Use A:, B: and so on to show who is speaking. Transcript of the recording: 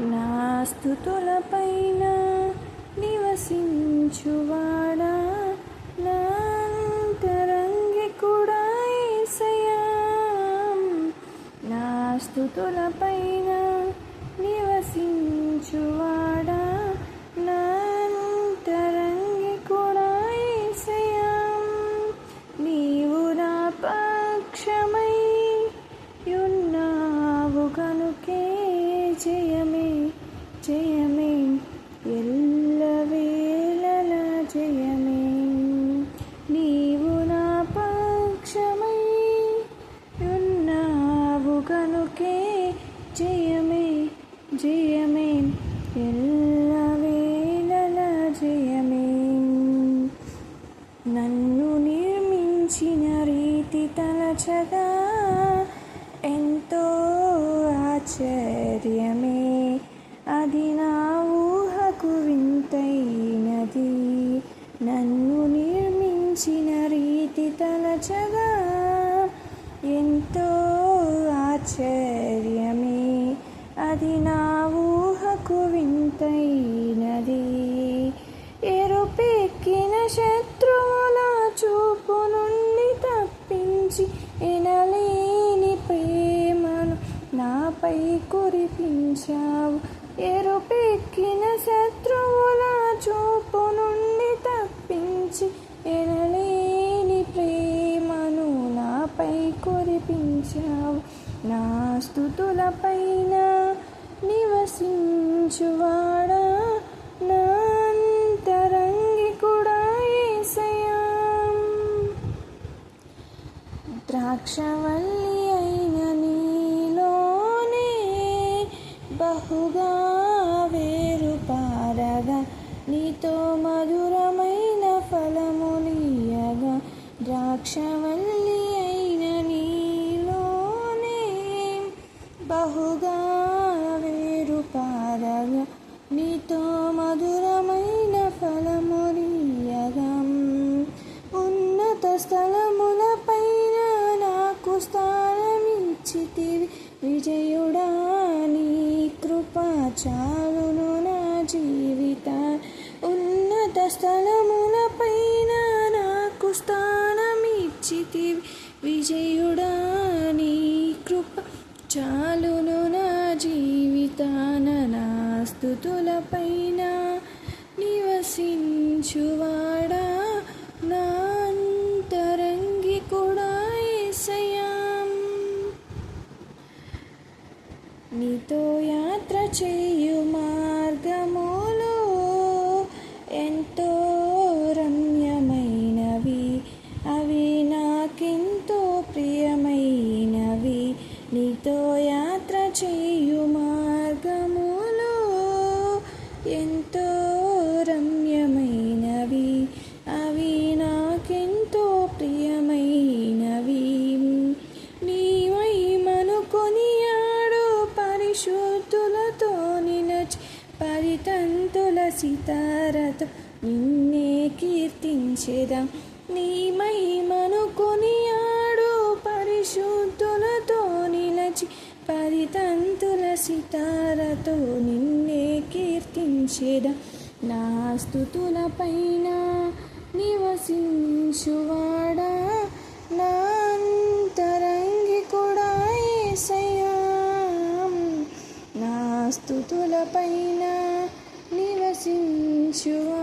A: నా స్థుతులపైన నివసించువాడా? నా అంతరంగి కూడా ఏసయ్యా. నా స్థుతులపైన జయమే ఎల్లవేళల జయమే. నీవు నా పక్షమై ఉన్నావు కనుకే జయమే జయమే ఎల్లవేళల జయమే. నన్ను నిర్మించిన రీతి తలచగా ఎంతో ఆశ్చర్యమే. అది నా ఊహకు వింతైనది. నన్ను నిర్మించిన రీతి తలచగా ఎంతో ఆశ్చర్యమే. అది నా ఊహకు వింతైనది. ఎరుపెక్కిన శత్రువుల చూపు నుండి తప్పించి ఎనలేని ప్రేమను నాపై కురిపించావు. ఎరుపెక్కిన శత్రువుల చూపు నుండి తప్పించి ఎనలేని ప్రేమను నాపై కురిపించావు. నా స్థుతులపైన నివసించువాడా? నా అంతరంగి కూడా ఏసయా ద్రాక్ష వల్ల బహుగా వేరు పారగా నీతో మధురమైన ఫలములియగా ఉన్నత స్థలముల పైన నాకు స్థానమిచ్చితివి. విజయుడా నీ కృప చాలును నా జీవిత. ఉన్నత స్థలముల పైన నాకు స్థానమిచ్చితివి. విజయుడా నా స్థుతులపైన నివసించువాడా నా అంతరంగి కూడా ఏసయాం నీతో యాత్ర చేయ పరితంతుల సితారతో నిన్నే కీర్తించేదాం. నీ మహిమను కొనియాడు పరిశుద్ధులతో నిలచి పరితంతుల సితారతో నిన్నే కీర్తించేదా. నా స్థుతులపైన నివసించువాడా? నా అంతరంగి కూడా ఏసయ్యా. నా స్థుతులపైన నివసించువాడా